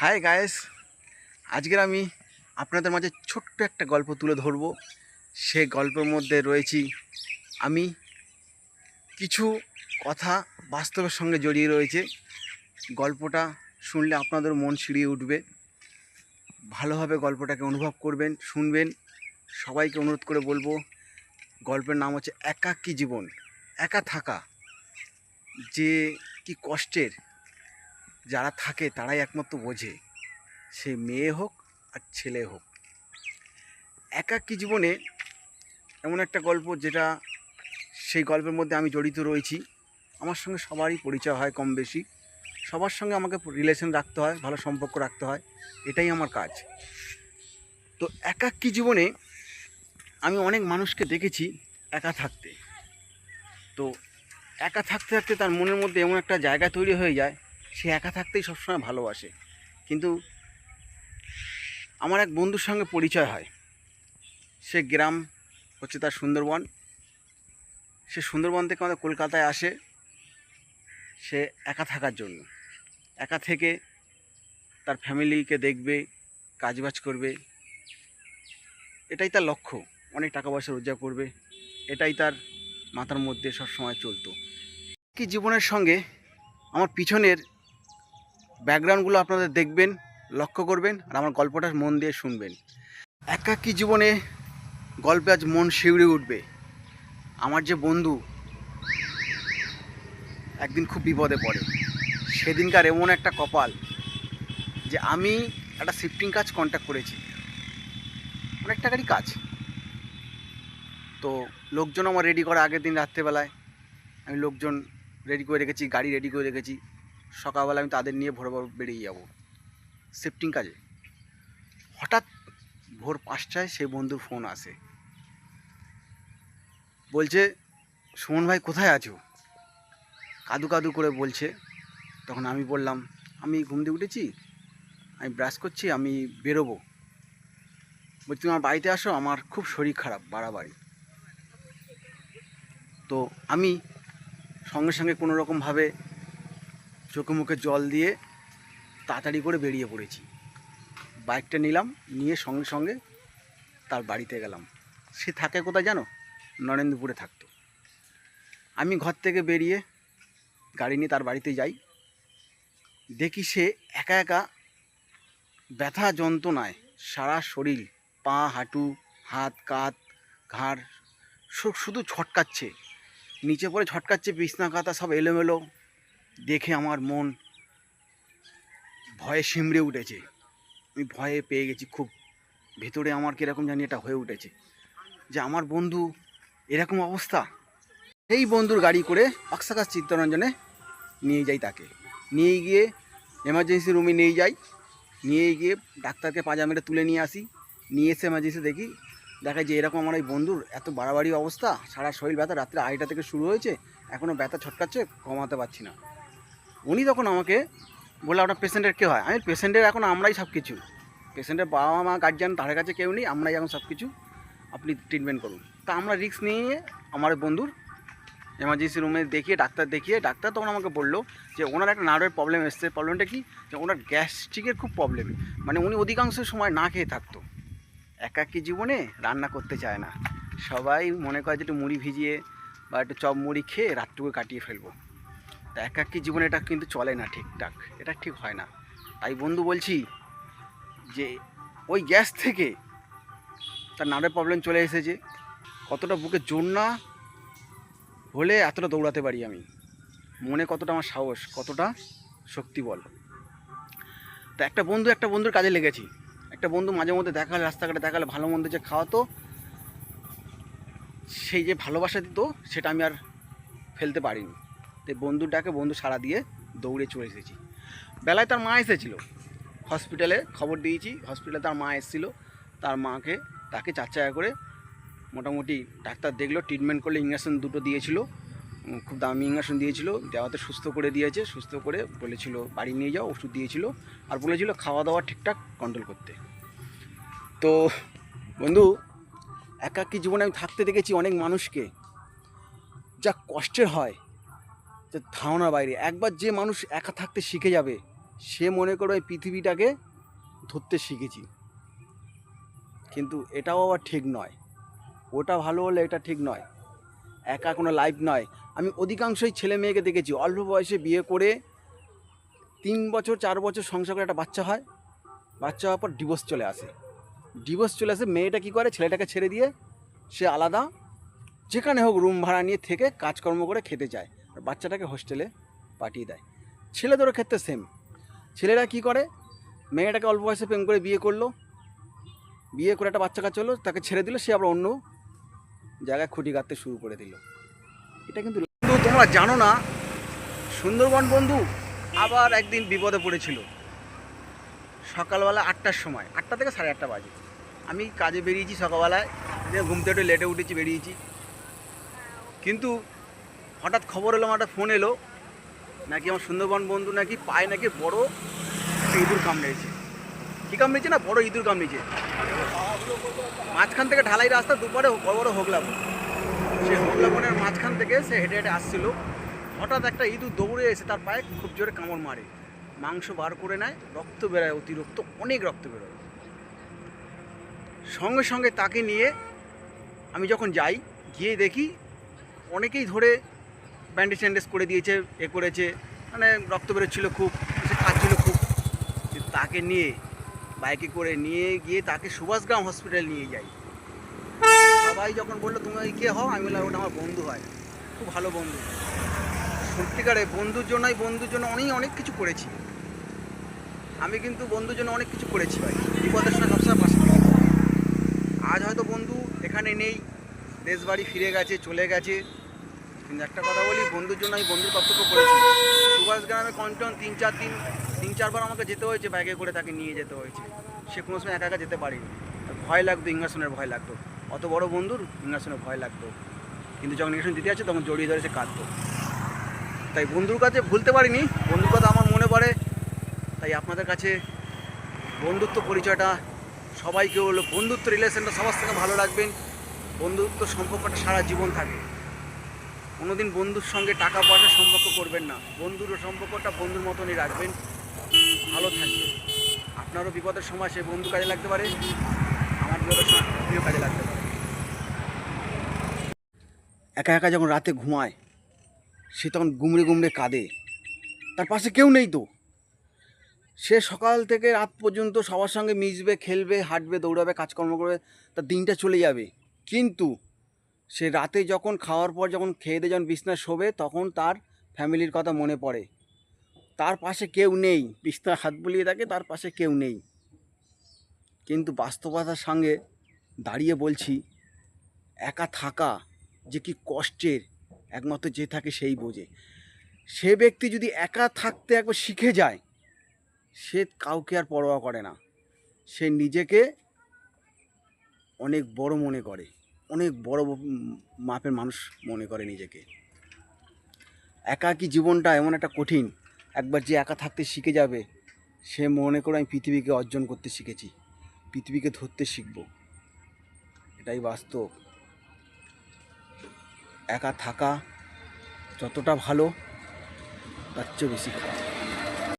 High guys আজকের আমি আপনাদের মাঝে ছোট্ট একটা গল্প তুলে ধরব। সে গল্পের মধ্যে রয়েছি আমি। কিছু কথা বাস্তবের সঙ্গে জড়িয়ে রয়েছে। গল্পটা শুনলে আপনাদের মন সিঁড়িয়ে উঠবে। ভালোভাবে গল্পটাকে অনুভব করবেন, শুনবেন। সবাইকে অনুরোধ করে বলব, গল্পের নাম হচ্ছে একাকী জীবন, একা থাকা। যে কি কষ্টের যারা থাকে তারাই একমাত্র বোঝে। সে মেয়ে হোক আর ছেলে হোক। একাকী জীবনে এমন একটা গল্প যেটা সেই গল্পের মধ্যে আমি জড়িত রয়েছি। আমার সঙ্গে সবারই পরিচয় হয় কম বেশি। সবার সঙ্গে আমাকে রিলেশন রাখতে হয়, ভালো সম্পর্ক রাখতে হয়। এটাই আমার কাজ। তো একাকী জীবনে আমি অনেক মানুষকে দেখেছি একা থাকতে। তো একা থাকতে থাকতে তার মনের মধ্যে এমন একটা জায়গা তৈরি হয়ে যায় সে একা থাকতেই সবসময় ভালোবাসে। কিন্তু আমার এক বন্ধুর সঙ্গে পরিচয় হয়। সে গ্রাম হচ্ছে তার সুন্দরবন। সে সুন্দরবন থেকে আমাদের কলকাতায় আসে। সে একা থাকার জন্য। একা থেকে তার ফ্যামিলিকে দেখবে, কাজবাজ করবে। এটাই তার লক্ষ্য। অনেক টাকা পয়সা রোজগার করবে। এটাই তার মাথার মধ্যে সবসময় চলতো। কি জীবনের সঙ্গে আমার পিছনের ব্যাকগ্রাউন্ডগুলো আপনাদের দেখবেন, লক্ষ্য করবেন, আর আমার গল্পটা মন দিয়ে শুনবেন। একাকী জীবনে গল্পে আজ মন শিউরে উঠবে। আমার যে বন্ধু একদিন খুব বিপদে পড়ে। সেদিনকার এমন একটা কপাল যে আমি একটা শিফটিং কাজ কন্ট্যাক্ট করেছি। অনেক টাকারই কাজ। তো লোকজন আমার রেডি করা আগের দিন রাত্রেবেলায়। আমি লোকজন রেডি করে রেখেছি, গাড়ি রেডি করে রেখেছি। সকালবেলা আমি তাদের নিয়ে ভোর ভোর বেরিয়ে যাব শিফটিং কাজে। হঠাৎ ভোর পাঁচটায় সেই বন্ধুর ফোন আসে। বলছে, সুমন ভাই, কোথায় আছো? কাদু কাদু করে বলছে। তখন আমি বললাম, আমি ঘুম দিয়ে উঠেছি, আমি ব্রাশ করছি, আমি বেরোবো। বলছি তুমি আমার বাড়িতে আসো, আমার খুব শরীর খারাপ, বাড়াবাড়ি। তো আমি সঙ্গে সঙ্গে কোনো রকমভাবে চোখে মুখে জল দিয়ে তাড়াতাড়ি করে বেরিয়ে পড়েছি। বাইকটা নিলাম, নিয়ে সঙ্গে সঙ্গে তার বাড়িতে গেলাম। সে থাকে কোথায় জানো? নরেন্দ্রপুরে থাকতো। আমি ঘর থেকে বেরিয়ে গাড়ি নিয়ে তার বাড়িতে যাই। দেখি সে একা একা ব্যথা যন্ত্রণায় সারা শরীর, পা, হাঁটু, হাত কাত ঘাড় শুধু ছটকাচ্ছে। নিচে পড়ে ছটকাচ্ছে, বিছনা কাতা সব এলোমেলো। দেখে আমার মন ভয়ে শিমড়ে উঠেছে। আমি ভয়ে পেয়ে গেছি খুব। ভেতরে আমার কীরকম জানি এটা হয়ে উঠেছে। যে আমার বন্ধু এরকম অবস্থা। এই বন্ধুর গাড়ি করে পাকসাকাশ চিত্তরঞ্জনে নিয়ে যাই তাকে। নিয়ে গিয়ে এমার্জেন্সি রুমে নিয়ে যাই। নিয়ে গিয়ে ডাক্তারকে পাজা মেরে তুলে নিয়ে আসি। নিয়ে এসে এমার্জেন্সি দেখি। দেখা যে এরকম আমার এই বন্ধুর এত বাড়াবাড়ি অবস্থা। সারা শরীর ব্যথা। রাত্রে আড়াইটা থেকে শুরু হয়েছে। এখনও ব্যথা ছটকাচ্ছে কমাতে পারছি না। উনি তখন আমাকে বলল, আপনার পেশেন্টের কে হয়? আমি পেশেন্টের এখন আমরাই সব কিছু পেশেন্টের বাবা মা গার্জিয়ান তাদের কাছে কেউ নেই, আমরাই এখন সব কিছু আপনি ট্রিটমেন্ট করুন। তা আমরা রিস্ক নিয়ে আমার বন্ধুর এমার্জেন্সি রুমে দেখিয়ে, ডাক্তার দেখিয়ে, ডাক্তার তখন আমাকে বলল যে ওনার একটা নার্ভের প্রবলেম এসছে। প্রবলেমটা কি? যে ওনার গ্যাস্ট্রিকের খুব প্রবলেম মানে উনি অধিকাংশ সময় না খেয়ে থাকতো। একাকী জীবনে রান্না করতে চায় না। সবাই মনে করে যে একটু মুড়ি ভিজিয়ে বা একটু চপ মুড়ি খেয়ে রাতটুকু কাটিয়ে ফেলব। তা একাকী জীবনে এটা কিন্তু চলে না ঠিকঠাক, এটা ঠিক হয় না। তাই বন্ধু বলছি যে ওই গ্যাস থেকে তার নার্ভের প্রবলেম চলে এসেছে, কতটা বুকে জোর না হলে এতটা দৌড়াতে পারি আমি? মনে কতটা আমার সাহস, কতটা শক্তি বল? তা একটা বন্ধু, একটা বন্ধুর কাজে লেগেছি। একটা বন্ধু মাঝে মধ্যে দেখালে, রাস্তাঘাটে দেখালে ভালো মন্দ যে খাওয়াতো, সেই যে ভালোবাসা দিত, সেটা আমি আর ফেলতে পারিনি। তাই বন্ধুর ডাকে বন্ধু সাড়া দিয়ে দৌড়ে চলে এসেছি। বেলায় তার মা এসেছিল। হসপিটালে খবর দিয়েছি, হসপিটালে তার মা এসেছিল। তার মাকে, তাকে চার চাকা করে মোটামুটি ডাক্তার দেখল ট্রিটমেন্ট করলে ইঞ্জেকশন দুটো দিয়েছিল। খুব দামি ইঞ্জেকশন দিয়েছিল, দেওয়াতে সুস্থ করে দিয়েছে, সুস্থ করে বলেছিল বাড়ি নিয়ে যাও, ওষুধ দিয়েছিল আর বলেছিল খাওয়া দাওয়া ঠিকঠাক কন্ট্রোল করতে। তো বন্ধু, একাকী জীবনে আমি থাকতে দেখেছি অনেক মানুষকে। যা কষ্টের হয় যে ধারণার বাইরে। একবার যে মানুষ একা থাকতে শিখে যাবে, সে মনে করে ওই পৃথিবীটাকে ধরতে শিখেছি। কিন্তু এটাও আবার ঠিক নয়। ওটা ভালো হলে এটা ঠিক নয়। একা কোনো লাইফ নয়। আমি অধিকাংশই ছেলে মেয়েকে দেখেছি, অল্প বয়সে বিয়ে করে তিন বছর, চার বছর সংসার করে একটা বাচ্চা হয়। বাচ্চা হওয়ার পর ডিভোর্স চলে আসে। ডিভোর্স চলে আসে, মেয়েটা কী করে? ছেলেটাকে ছেড়ে দিয়ে সে আলাদা। যেখানে হোক রুম ভাড়া নিয়ে থেকে কাজকর্ম করে খেতে যায়। আর বাচ্চাটাকে হোস্টেলে পাঠিয়ে দেয়। ছেলেদেরও ক্ষেত্রে সেম ছেলেরা কি করে? মেয়েটাকে অল্প বয়সে প্রেম করে বিয়ে করল। বিয়ে করে একটা বাচ্চা কাচ্চা হলো, তাকে ছেড়ে দিল, সে আবার অন্য জায়গায় খুঁটি গাঁথতে শুরু করে দিল। এটা কিন্তু তোমরা জানো না, সুন্দরবন বন্ধু আবার একদিন বিপদে পড়েছিল। সকালবেলা আটটার সময়, আটটা থেকে সাড়ে আটটা বাজে। আমি কাজে বেরিয়েছি সকালবেলায় দিয়ে ঘুম থেকে একটু লেটে উঠেছি, বেরিয়েছি। কিন্তু হঠাৎ খবর এলো আমার একটা ফোন এলো, নাকি আমার সুন্দরবন বন্ধু নাকি পায়ে নাকি বড় ইঁদুর কামড়েছে। কী কামড়েছে না, বড় ইঁদুর কামড়েছে। মাঝখান থেকে ঢালাই রাস্তা, দুপারে বড় বড় হোগলা বন। সেই হোগলা মাঝখান থেকে সে হেঁটে হেঁটে আসছিল। হঠাৎ একটা ইঁদুর দৌড়ে এসে তার পায়ে খুব জোরে কামড় মারে। মাংস বার করে নেয়, রক্ত বেরোয়, অতিরিক্ত অনেক রক্ত বেরোয়। সঙ্গে সঙ্গে তাকে নিয়ে আমি যখন যাই, গিয়ে দেখি অনেকেই ধরে ব্যান্ডেজ ট্যান্ডেজ করে দিয়েছে, এ করেছে। মানে রক্ত বেরোচ্ছিল খুব, সে কাঁদছিল খুব। তাকে নিয়ে বাইকে করে নিয়ে গিয়ে তাকে সুভাষগ্রাম হসপিটাল নিয়ে যাই। সবাই যখন বলল তুমি ওই কে হও? আমি বললাম, ওটা আমার বন্ধু হয়। খুব ভালো বন্ধু। সত্যিকারে বন্ধুর জন্যই, বন্ধুর জন্য অনেক অনেক কিছু করেছি। আমি কিন্তু বন্ধুর জন্য অনেক কিছু করেছি ভাই। বিপদের সময় সবসময় পাশে আজ হয়তো বন্ধু এখানে নেই। দেশ বাড়ি ফিরে গেছে, চলে গেছে। কিন্তু একটা কথা বলি, বন্ধুর জন্য আমি বন্ধুর কর্তব্য করেছি। সুভাষ গ্রামে কন্টন তিন চার দিন, তিন চারবার আমাকে যেতে হয়েছে বাইকে করে তাকে নিয়ে যেতে হয়েছে। সে কোনো সময় একা একা যেতে পারেনি। ভয় লাগতো ইংরাসনের ভয় লাগতো। অত বড় বন্ধুর ইংরাসনের ভয় লাগতো। কিন্তু যখন ইংরেশন দিতে আছে তখন জড়িয়ে ধরে সে কাঁদতো। তাই বন্ধুর কাছে ভুলতে পারিনি, বন্ধুর কথা আমার মনে পড়ে। তাই আপনাদের কাছে বন্ধুত্ব পরিচয়টা, সবাইকে হলো বন্ধুত্ব রিলেশনটা সবার থেকে ভালো রাখবেন। বন্ধুত্ব সম্পর্কটা সারা জীবন থাকে কোনোদিন বন্ধুর সঙ্গে টাকা পয়সা সম্পর্ক করবেন না। বন্ধুর সম্পর্কটা বন্ধুর মতনই রাখবেন। ভালো থাকবে আপনারও বিপদের সময় সে বন্ধু কাজে লাগতে পারে। আমার বিপদের সময় কাজে লাগতে পারে একা একা যখন রাতে ঘুমায়, সে তখন গুমড়ে গুমড়ে কাঁদে। তার পাশে কেউ নেই তো। সে সকাল থেকে রাত পর্যন্ত সবার সঙ্গে মিশবে, খেলবে, হাঁটবে, দৌড়াবে, কাজকর্ম করবে তার দিনটা চলে যাবে। কিন্তু সে রাতে যখন খাওয়ার পর যখন খেয়ে দিয়ে যখন বিছনায় শোবে, তখন তার ফ্যামিলির কথা মনে পড়ে। তার পাশে কেউ নেই। বিছনায় হাত বুলিয়ে থাকে, তার পাশে কেউ নেই। কিন্তু বাস্তবতার সঙ্গে দাঁড়িয়ে বলছি, একা থাকা যে কি কষ্টের, একমাত্র যে থাকে সেই বোঝে। সে ব্যক্তি যদি একা থাকতে একবার শিখে যায়, সে কাউকে আর পরোয়া করে না। সে নিজেকে অনেক বড় মনে করে। অনেক বড় মাপের মানুষ মনে করে নিজেকে। একাকী জীবনটা এমন একটা কঠিন, একবার যে একা থাকতে শিখে যাবে, সে মনে করে আমি পৃথিবীকে অর্জন করতে শিখেছি, পৃথিবীকে ধরতে শিখব। এটাই বাস্তব। একা থাকা যতটা ভালো, তার চেয়ে বেশি খারাপ।